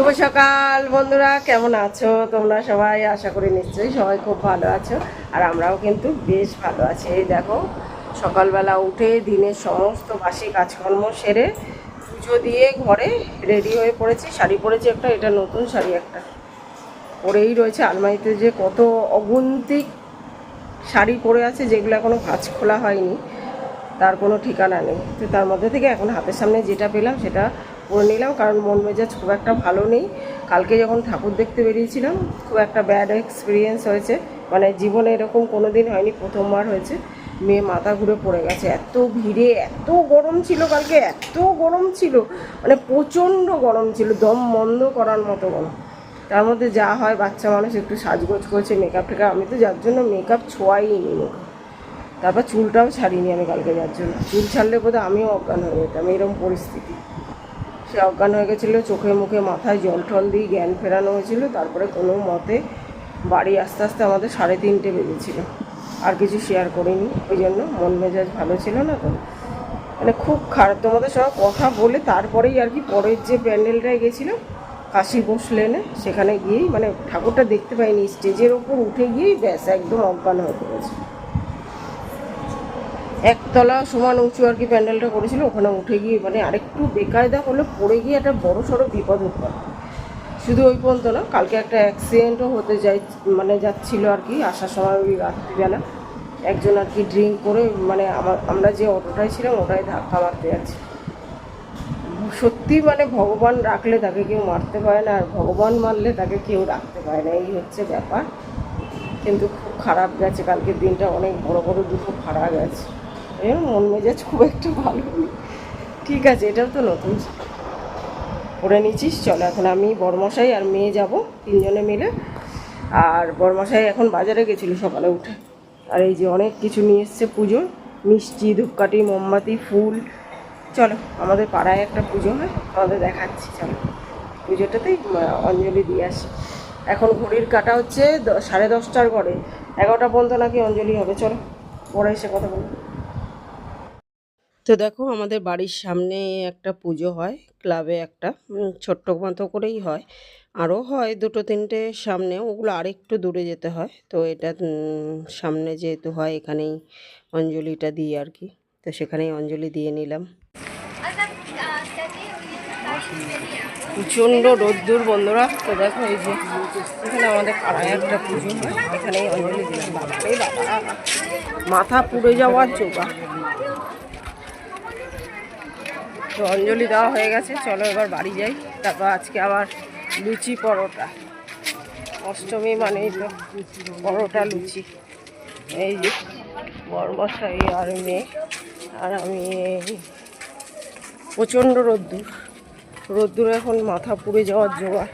শুভ সকাল, বন্ধুরা। কেমন আছো? তোমরা সবাই? আশা করি নিশ্চয়ই সবাই খুব ভালো আছো। আর আমরাও কিন্তু বেশ ভালো আছি। এই দেখো, সকালবেলা উঠে দিনের সমস্ত বাসি কাজকর্ম সেরে পুজো দিয়ে ঘরে রেডি হয়ে পড়েছি। শাড়ি পরেছি একটা, এটা নতুন শাড়ি একটা। পরেই রয়েছে আলমারিতে যে কত অগুন্তিক শাড়ি পরে আছে, যেগুলো এখনও কাজ খোলা হয়নি। তার কোনো ঠিকানা নেই। তো তার মধ্যে থেকে এখন হাতের সামনে যেটা পেলাম, সেটা পরে নিলাম, কারণ মন মেজাজ খুব একটা ভালো নেই। কালকে যখন ঠাকুর দেখতে বেরিয়েছিলাম, খুব একটা ব্যাড এক্সপিরিয়েন্স হয়েছে। মানে জীবনে এরকম কোনো দিন হয়নি, প্রথমবার হয়েছে। মেয়ে মাথা ঘুরে পড়ে গেছে। এত ভিড়ে, এত গরম ছিল কালকে, এত গরম ছিল। মানে প্রচণ্ড গরম ছিল, দম বন্ধ করার মতো গরম। তার মধ্যে যা হয়, বাচ্চা মানুষ একটু সাজগোজ করছে মেকআপ টেকআপ আমি তো যার জন্য মেকআপ ছোঁয়াইনি মুখে। তারপর চুলটাও ছাড়িনি আমি কালকে যার জন্য। চুল ছাড়লে বোধহয় আমিও অজ্ঞান হয়ে যেতাম, এরকম পরিস্থিতি। সে অজ্ঞান হয়ে গেছিল, চোখে মুখে মাথায় জল টল দিয়ে জ্ঞান ফেরানো হয়েছিল, তারপরে কোনো মতে বাড়ি আস্তে আস্তে আমাদের সাড়ে তিনটে বেজেছিল। আর কিছু শেয়ার করিনি, ওই জন্য মন মেজাজ ভালো ছিল না তো। মানে খুব খারাপ, তোমাদের সঙ্গে কথা বলে তারপরেই আর কি পরের যে প্যান্ডেলটায় গেছিলাম, কাশি ঘোষ লেনে, সেখানে গিয়েই মানে ঠাকুরটা দেখতে পাইনি, স্টেজের ওপর উঠে গিয়েই ব্যাস একদম অজ্ঞান হয়ে পড়েছে। একতলা সমান উঁচু আর কি প্যান্ডেলটা করেছিল, ওখানে উঠে গিয়ে মানে আরেকটু বেকায়দা হলে পড়ে গিয়ে একটা বড় সড়ো বিপদ হতে পারে। শুধু ওই পর্যন্ত না, কালকে একটা অ্যাক্সিডেন্টও হতে যাই মানে যাচ্ছিল আর কি, আসার সময় ওই রাত্রিবেলা। একজন আর কি ড্রিঙ্ক করে মানে আমার যে অটোটায় ছিলাম ওটাই ধাক্কা মারতে যাচ্ছে। সত্যি মানে ভগবান রাখলে তাকে কেউ মারতে পারে না, আর ভগবান মারলে তাকে কেউ রাখতে পারে না, এই হচ্ছে ব্যাপার। কিন্তু খুব খারাপ গেছে, কালকের দিনটা অনেক বড় বড় দুটো খারাপ গেছে। এই মন মেজাজ খুব একটা ভালো ঠিক আছে, এটাও তো নতুন। করে নিচ্ছিস চলো এখন আমি বরমশাই আর মেয়ে যাব, তিনজনে মিলে। আর বরমশাই এখন বাজারে গেছিল সকালে উঠে। আর এই যে অনেক কিছু নিয়ে এসছে পুজোর। মিষ্টি, ধূপকাঠি, মোমবাতি, ফুল। চলো, আমাদের পাড়ায় একটা পুজো হয় আমাদের দেখাচ্ছি, চলো। পুজোটাতেই অঞ্জলি দিয়ে আসি। এখন ঘড়ির কাটা হচ্ছে সাড়ে দশটার ঘরে। এগারোটা পর্যন্ত নাকি অঞ্জলি হবে, চলো। পরে এসে কথা বলব। তো দেখো আমাদের বাড়ির সামনে একটা পুজো হয় ক্লাবে একটা ছোট্ট মতো করেই হয়। আরও হয় দুটো তিনটে সামনে, ওগুলো আরেকটু দূরে যেতে হয়। তো এটা সামনে যেহেতু হয়, এখানেই অঞ্জলিটা দিই আর কি। তো সেখানেই অঞ্জলি দিয়ে নিলাম। প্রচণ্ড রোদ্দুর বন্ধুরা। তো দেখো এই যে, এখানে আমাদের পাড়ায় একটা পুজো। হয় এখানেই অঞ্জলি দিলাম। মাথা পুড়ে যাওয়ার চোখা তো অঞ্জলি দেওয়া হয়ে গেছে। চলো এবার বাড়ি যাই। তারপর আজকে আবার লুচি পরোটা। অষ্টমী মানে পরোটা লুচি। এই যে বরমশাই আর মেয়ে। আর আমি প্রচণ্ড রোদ্দুর। রোদ্দুর এখন মাথা পুড়ে যাওয়ার জোগাড়।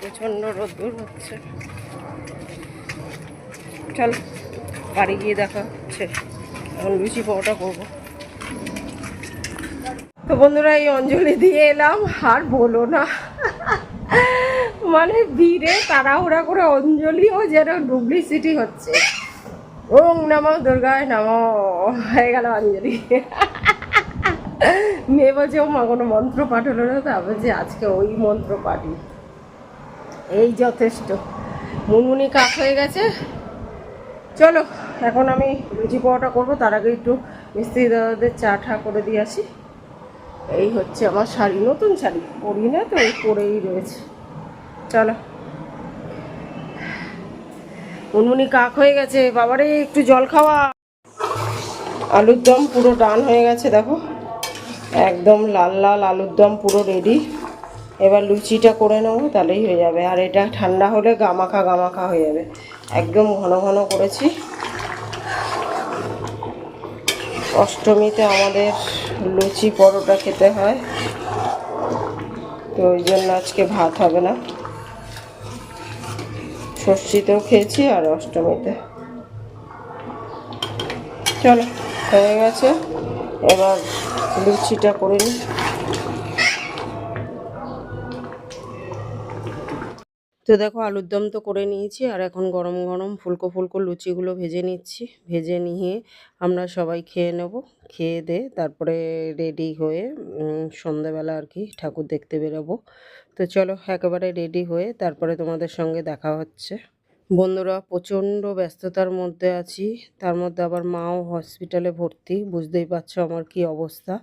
প্রচণ্ড রোদ্দুর হচ্ছে। চল বাড়ি গিয়ে দেখা হচ্ছে। এখন লুচি পরোটা করব। তো বন্ধুরা এই অঞ্জলি দিয়ে এলাম, আর বলো না। মানে ভিড়ে তাড়াহুড়া করে অঞ্জলিও যেন ডুপ্লিসিটি হচ্ছে। ওং নমো দুর্গায় নমো, হয়ে গেল অঞ্জলি। মেয়ে বলছে ও মা কোনো মন্ত্র পাঠ হলো না তা? বলছে, আজকে ওই মন্ত্র পাঠই। এই যথেষ্ট। মুনমুনি কাক হয়ে গেছে। চলো, এখন আমি লুচি পাওয়াটা করব, তার আগে একটু মিস্ত্রি দাদাদের চা ঠা করে দিয়ে আসি। এই হচ্ছে আমার শাড়ি, নতুন শাড়ি। পরি না তো পরেই রয়েছে। চলো। মুনমুনি কাক হয়ে গেছে, বাবারে, একটু জল খাওয়া। আলুর দম পুরো ডান হয়ে গেছে, দেখো। একদম লাল লাল আলুর দম পুরো রেডি এবার লুচিটা করে নেব, তাহলেই হয়ে যাবে। আর এটা ঠান্ডা হলে গামাখা গামাখা হয়ে যাবে। একদম ঘন ঘন করেছি। অষ্টমীতে আমাদের লুচি পরোটা খেতে হয়। তো ওই জন্য আজকে ভাত হবে না। ষষ্ঠীতেও খেয়েছি আর অষ্টমীতে। চলো, হয়ে গেছে। এবার লুচিটা করে নিই। তো দেখো আলুর দম তো করে নিয়েছি, আর এখন গরম গরম ফুলকো ফুলকো লুচিগুলো ভেজে নিচ্ছি। ভেজে নিয়ে আমরা সবাই খেয়ে নেব, খেয়ে দে, তারপরে রেডি হয়ে সন্ধ্যাবেলা আর কি ঠাকুর দেখতে বেরোবো। তো চলো একেবারে রেডি হয়ে তারপরে তোমাদের সঙ্গে দেখা হচ্ছে। বন্ধুরা প্রচণ্ড ব্যস্ততার মধ্যে আছি, তার মধ্যে আবার মাও হসপিটালে ভর্তি, বুঝতেই পারছ আমার কি অবস্থা।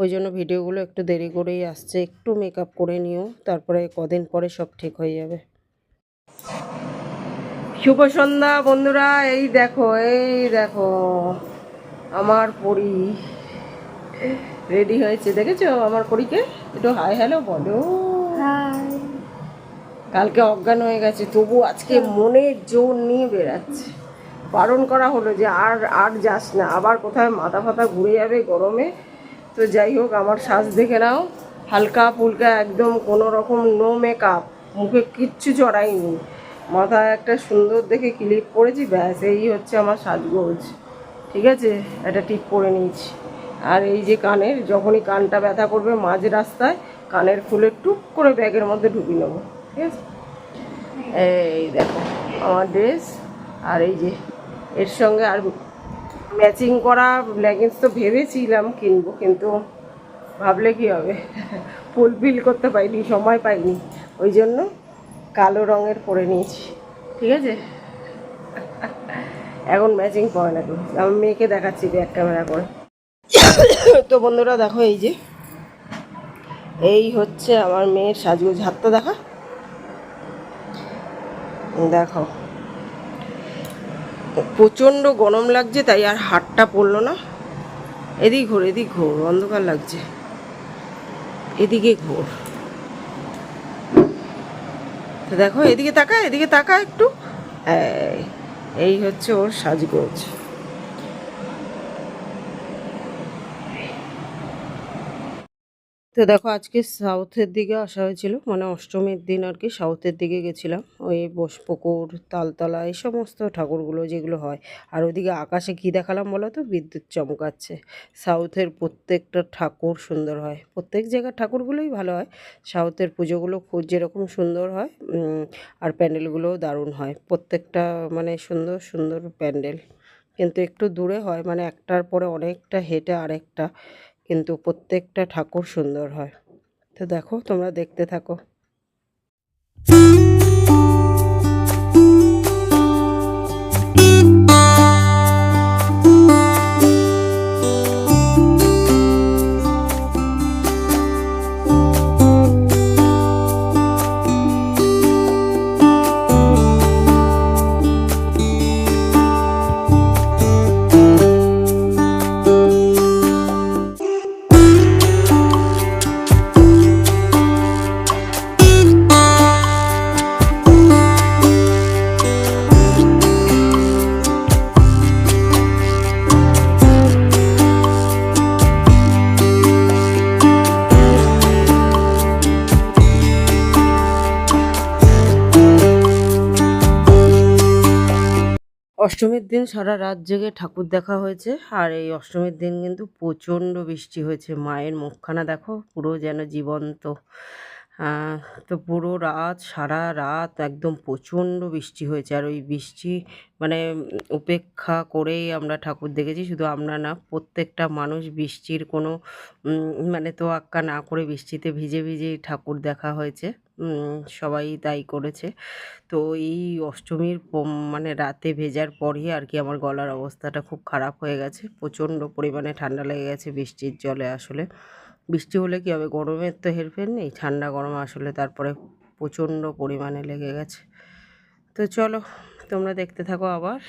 ওই জন্য ভিডিওগুলো একটু দেরি করেই আসছে, একটু মেকআপ করে নিও, তারপরে কদিন পরে সব ঠিক হয়ে যাবে। শুভ সন্ধ্যা বন্ধুরা। এই দেখো এই দেখো আমার পরি রেডি হয়েছে। দেখেছ? আমার পরীকে? একটু হাই হ্যালো বলো। কালকে অজ্ঞান হয়ে গেছে তবু আজকে মনের জোর নিয়ে বেরাচ্ছে বারণ করা হলো যে আর আর যাস না আবার কোথায় মাথা ফাতা ঘুরে যাবে গরমে? তো যাই হোক আমার শ্বাস দেখে নাও। হালকা ফুলকা একদম কোনো রকম নো মেকআপ মুখে কিচ্ছু চড়াইনি। মাথায় একটা সুন্দর দেখে ক্লিপ পরেছি ব্যাস, এই হচ্ছে আমার সাজগোজ। ঠিক আছে? একটা টিপ পরে নিয়েছি। আর এই যে কানের, যখনই কানটা ব্যথা করবে মাঝ রাস্তায়, কানের খুলে টুক করে ব্যাগের মধ্যে ঢুকিয়ে নেব। ঠিক আছে? এই দেখো, আমার ড্রেস আর এই যে এর সঙ্গে আর ম্যাচিং করা লেগিংস তো ভেবেছিলাম কিনবো, কিন্তু ভাবলে কি হবে? ফুলফিল করতে পাইনি সময় পাইনি। ওই জন্য কালো রঙের পরে নিয়েছি। ঠিক আছে? এখন ম্যাচিং পরে না কেউ। আমি মেয়েকে দেখাচ্ছি ব্যাক ক্যামেরা করে। তো বন্ধুরা দেখো এই যে, এই হচ্ছে আমার মেয়ের সাজগোজ। হাতটা দেখা? দেখো। প্রচণ্ড গরম লাগছে, তাই আর হাতটা পড়ল না। এদিক ঘোর এদিক ঘোর, অন্ধকার লাগছে। এদিকে ঘোর। তো দেখো এদিকে তাকায় এদিকে তাকায় একটু। এই, হচ্ছে ওর সাজগোজ। তো দেখো, আজকে সাউথের দিকে আসা হয়েছিল। মানে অষ্টমীর দিন আর কি সাউথের দিকে গেছিলাম। ওই বসপুকুর, তালতলা, এই সমস্ত ঠাকুরগুলো যেগুলো হয়। আর ওইদিকে আকাশে কী দেখালাম বলো তো? বিদ্যুৎ চমকাচ্ছে। সাউথের প্রত্যেকটা ঠাকুর সুন্দর হয়। প্রত্যেক জায়গার ঠাকুরগুলোই ভালো হয়। সাউথের পুজোগুলো খুব যেরকম সুন্দর হয় আর প্যান্ডেলগুলোও দারুণ হয়। প্রত্যেকটা মানে সুন্দর সুন্দর প্যান্ডেল। কিন্তু একটু দূরে হয় মানে একটার পরে অনেকটা হেঁটে আরেকটা। কিন্তু প্রত্যেকটা ঠাকুর সুন্দর হয়। তো দেখো তোমরা দেখতে থাকো। অষ্টমীর দিন সারা রাত জেগে ঠাকুর দেখা হয়েছে, আর এই অষ্টমীর দিন কিন্তু প্রচণ্ড বৃষ্টি হয়েছে। মায়ের মুখখানা দেখো, পুরো যেন জীবন্ত। তো পুরো রাত, সারা রাত একদম প্রচণ্ড বৃষ্টি হয়েছে। আর ওই বৃষ্টি মানে উপেক্ষা করেই আমরা ঠাকুর দেখেছি, শুধু আমরা না, প্রত্যেকটা মানুষ বৃষ্টির কোনো মানে তোয়াক্কা না করে বৃষ্টিতে ভিজে ভিজেই ঠাকুর দেখা হয়েছে। সবাই তাই করেছে। তো এই অষ্টমীর মানে রাতে ভেজার পরই আর কি আমার গলার অবস্থাটা খুব খারাপ হয়ে গেছে। প্রচণ্ড পরিমাণে ঠান্ডা লেগে গেছে বৃষ্টির জলে আসলে। বৃষ্টি হলে কী হবে? গরমের তো হেরফের নেই, ঠান্ডা গরম আসলে তারপরে প্রচণ্ড পরিমাণে লেগে গেছে। তো চলো, তোমরা দেখতে থাকো আবার।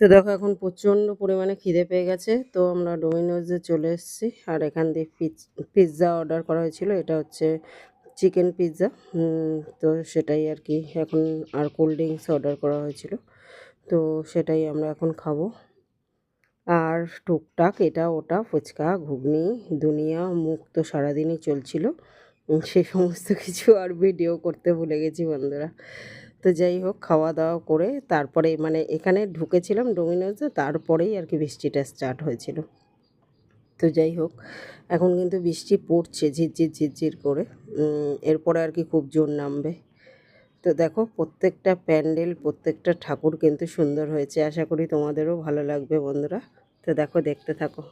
দেখো এখন প্রচণ্ড পরিমাণে খিদে পেয়ে গেছে, তো আমরা ডোমিনোজে চলে এসেছি। আর এখান দিয়ে পিৎজা অর্ডার করা হয়েছিল, এটা হচ্ছে চিকেন পিৎজা তো সেটাই আর কি, এখন আর কোল্ড ড্রিঙ্কস অর্ডার করা হয়েছিল। তো সেটাই আমরা এখন খাব। আর টুকটাক এটা ওটা, ফুচকা, ঘুগনি, দুনিয়া, মুখ তো সারাদিনই চলছিল। সে সমস্ত কিছু আর ভিডিও করতে ভুলে গেছি বন্ধুরা। তো যাই হোক খাওয়া দাওয়া করে তারপরে মানে এখানে ঢুকেছিলাম ডোমিনোজে তারপরেই আর কি বৃষ্টিটা স্টার্ট হয়েছিল। তো যাই হোক, এখন কিন্তু বৃষ্টি পড়ছে ঝিরঝির ঝিরঝির করে। এরপরে আর কি খুব জোর নামবে। তো দেখো, প্রত্যেকটা প্যান্ডেল, প্রত্যেকটা ঠাকুর কিন্তু সুন্দর হয়েছে। আশা করি তোমাদেরও ভালো লাগবে বন্ধুরা। তো দেখো, দেখতে থাকো।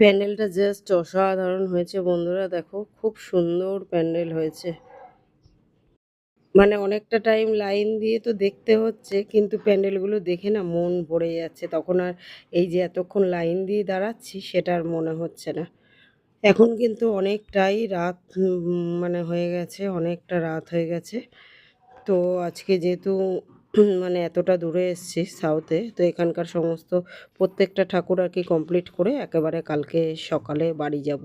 প্যান্ডেলটা জাস্ট অসাধারণ হয়েছে বন্ধুরা, দেখো খুব সুন্দর প্যান্ডেল হয়েছে। মানে অনেকটা টাইম লাইন দিয়ে তো দেখতে হচ্ছে, কিন্তু প্যান্ডেলগুলো দেখে না মন ভরে যাচ্ছে। তখন আর এই যে এতক্ষণ লাইন দিয়ে দাঁড়াচ্ছি, সেটা আর মনে হচ্ছে না। এখন কিন্তু অনেকটাই রাত মানে হয়ে গেছে, অনেকটা রাত হয়ে গেছে। তো আজকে যেহেতু মানে এতটা দূরে এসেছি সাউথে তো এখানকার সমস্ত প্রত্যেকটা ঠাকুর আর কি কমপ্লিট করে একেবারে কালকে সকালে বাড়ি যাব।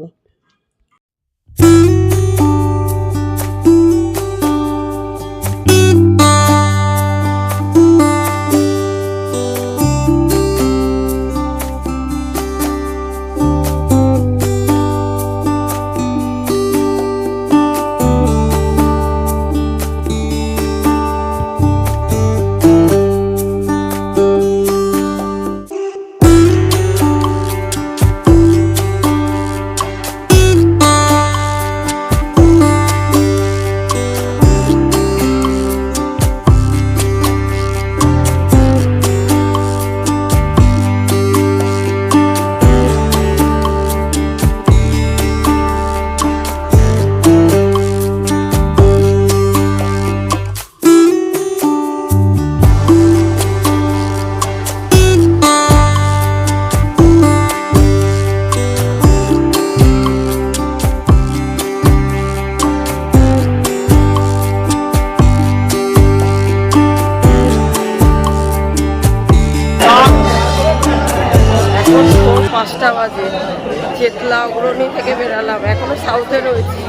এখনও সাউথে রয়েছি।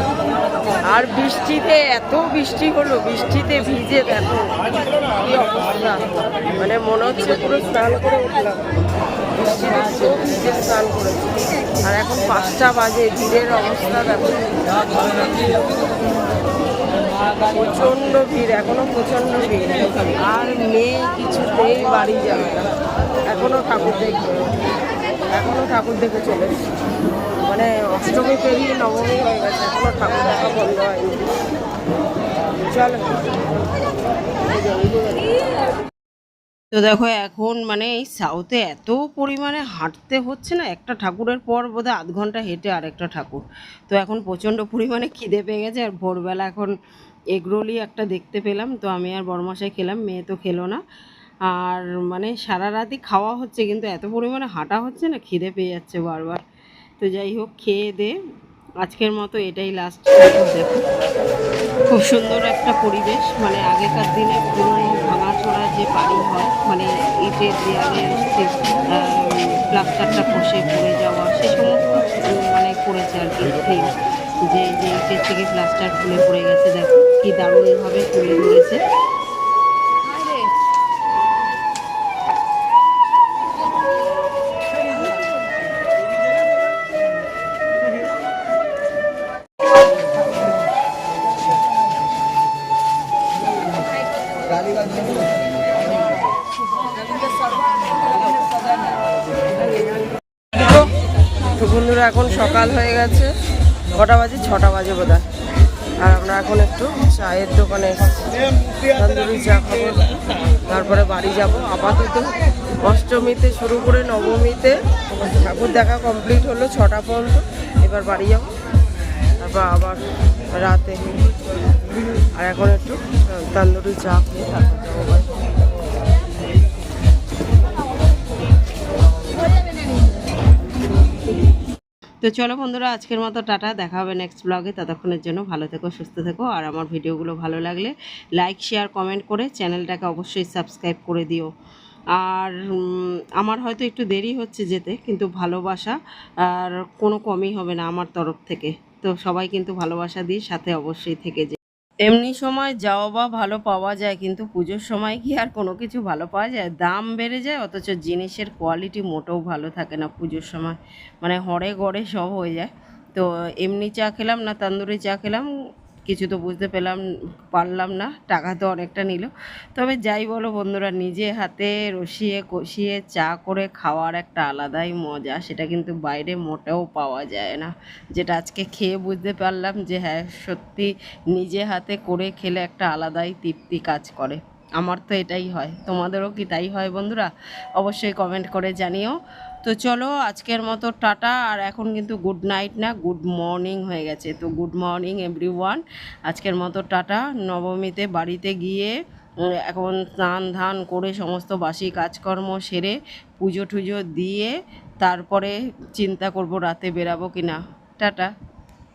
আর বৃষ্টিতে, এত বৃষ্টি হলো, বৃষ্টিতে ভিজে, দেখো কি অবস্থা। মানে মনে হচ্ছে পুরো স্নান করে উঠলাম। বৃষ্টিতে পুরো ভিজে স্নান করেছি। আর এখন পাঁচটা বাজে, ভিড়ের অবস্থা, দেখো। প্রচণ্ড ভিড়, এখনও প্রচণ্ড ভিড়। আর মেয়ে কিছুতেই বাড়ি যাবে এখনও ঠাকুর দেখবে। এখনও ঠাকুর দেখে চলে এসেছে। মানে অষ্টমী পেরিয়ে নবমী হয়ে গেছে, এখনও ঠাকুর দেখা বন্ধ হয়নি। তো দেখো, এখন মানে এই সাউথে এত পরিমাণে হাঁটতে হচ্ছে না, একটা ঠাকুরের পর বোধহয় আধ ঘণ্টা হেঁটে আরেকটা ঠাকুর। তো এখন প্রচণ্ড পরিমাণে খিদে পেয়ে গেছে, আর ভোরবেলা এখন এগরোলই একটা দেখতে পেলাম। তো আমি আর বড়মশাই খেলাম, মেয়ে তো খেলো না। আর মানে সারা রাতই খাওয়া হচ্ছে, কিন্তু এত পরিমাণে হাঁটা হচ্ছে না, খিদে পেয়ে যাচ্ছে বারবার। তো যাই হোক, খেয়ে দে। আজকের মতো এটাই লাস্ট দেখো খুব সুন্দর একটা পরিবেশ। মানে আগেকার দিনে পুরনো ভাঙাচোরা যে বাড়ি হয় মানে ইটের দেয়ালের যে প্লাস্টারটা খসে পড়ে যাওয়া, সে সমস্ত মানে করেছে আর কি থিম যে যে ইটের থেকে প্লাস্টার খুলে পড়ে গেছে, দেখো, কি দারুণভাবে তুলে ধরেছে। সকাল হয়ে গেছে। কটা বাজে? ছটা বাজে বোধ আর আমরা এখন একটু চায়ের দোকানে চা তারপরে বাড়ি যাব। আপাতত অষ্টমীতে শুরু করে নবমীতে ঠাকুর দেখা কমপ্লিট হলো ছটা পর্যন্ত। এবার বাড়ি যাব। তারপর আবার রাতে। আর এখন একটু তন্দুরি চা খেয়ে তো চলো বন্ধুরা, আজকের মতো টাটা। দেখা হবে নেক্সট ব্লগে ততক্ষণের জন্য ভালো থেকো, সুস্থ থেকো। আর আমার ভিডিওগুলো ভালো লাগলে লাইক শেয়ার কমেন্ট করে চ্যানেলটাকে অবশ্যই সাবস্ক্রাইব করে দিও। আর আমার হয়তো একটু দেরি হচ্ছে যেতে, কিন্তু ভালোবাসা আর কোনো কমই হবে না আমার তরফ থেকে। তো সবাই কিন্তু ভালোবাসা দিয়ে সাথে অবশ্যই থেকে এমনি সময় যাওয়া বা ভালো পাওয়া যায়, কিন্তু পুজোর সময় কি আর কোনো কিছু ভালো পাওয়া যায়? দাম বেড়ে যায়, অথচ জিনিসের কোয়ালিটি মোটেও ভালো থাকে না পুজোর সময়। মানে হরে গড়ে সব হয়ে যায়। তো এমনি চা খেলাম না, তান্দুরি চা খেলাম কিছু তো বুঝতে পেলাম, পারলাম না, টাকা তো অনেকটা নিল। তবে যাই বলো বন্ধুরা, নিজে হাতে রসিয়ে কষিয়ে চা করে খাওয়ার একটা আলাদাই মজা, সেটা কিন্তু বাইরে মোটেও পাওয়া যায় না। যেটা আজকে খেয়ে বুঝতে পারলাম যে হ্যাঁ সত্যি নিজে হাতে করে খেলে একটা আলাদাই তৃপ্তি কাজ করে। আমার তো এটাই হয়। তোমাদেরও কি তাই হয় বন্ধুরা? অবশ্যই কমেন্ট করে জানিও। তো চলো আজকের মতো টাটা, আর এখন কিন্তু গুড নাইট না গুড মর্নিং হয়ে গেছে। তো গুড মর্নিং এভরি আজকের মতো টাটা। নবমীতে বাড়িতে গিয়ে এখন স্নান ধান করে সমস্ত বাসি কাজকর্ম সেরে পুজো টুজো দিয়ে তারপরে চিন্তা করব রাতে বেরাবো কি না টাটা।